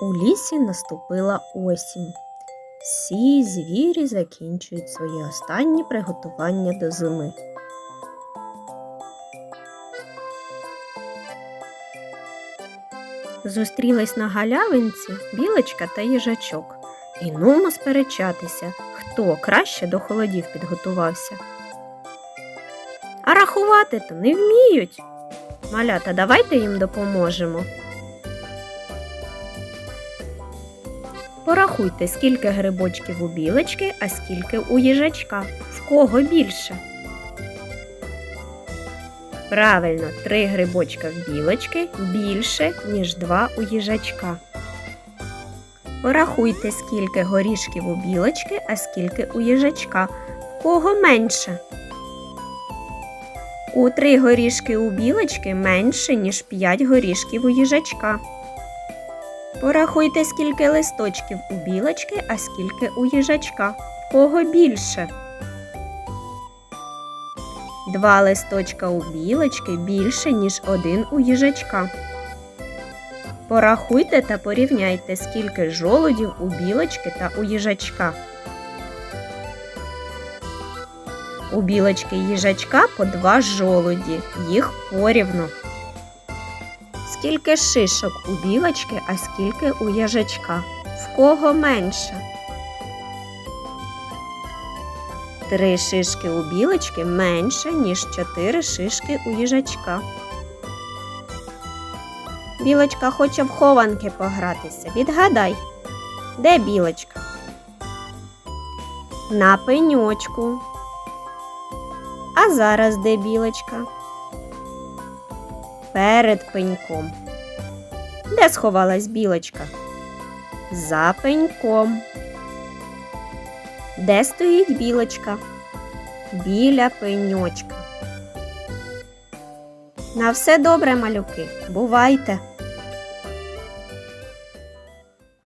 У лісі наступила осінь. Всі звірі закінчують свої останні приготування до зими. Зустрілись на галявинці білочка та їжачок. І нумо сперечатися, хто краще до холодів підготувався. А рахувати то не вміють. Малята, давайте їм допоможемо. Порахуйте, скільки грибочків у білочки, а скільки у їжачка. В кого більше? Правильно, три грибочка в білочки більше, ніж два у їжачка. Порахуйте, скільки горішків у білочки, а скільки у їжачка. В кого менше? У три горішки у білочки менше, ніж п'ять горішків у їжачка. Порахуйте, скільки листочків у білочки, а скільки у їжачка. Кого більше? Два листочка у білочки більше, ніж один у їжачка. Порахуйте та порівняйте, скільки жолудів у білочки та у їжачка. У білочки їжачка по два жолуді, їх порівну. Скільки шишок у білочки, а скільки у їжачка? В кого менше? Три шишки у білочки менше, ніж чотири шишки у їжачка. Білочка хоче в хованки погратися. Відгадай, де білочка? На пеньочку. А зараз де білочка? Перед пеньком. Де сховалась білочка? За пеньком. Де стоїть білочка? Біля пеньочка. На все добре, малюки. Бувайте!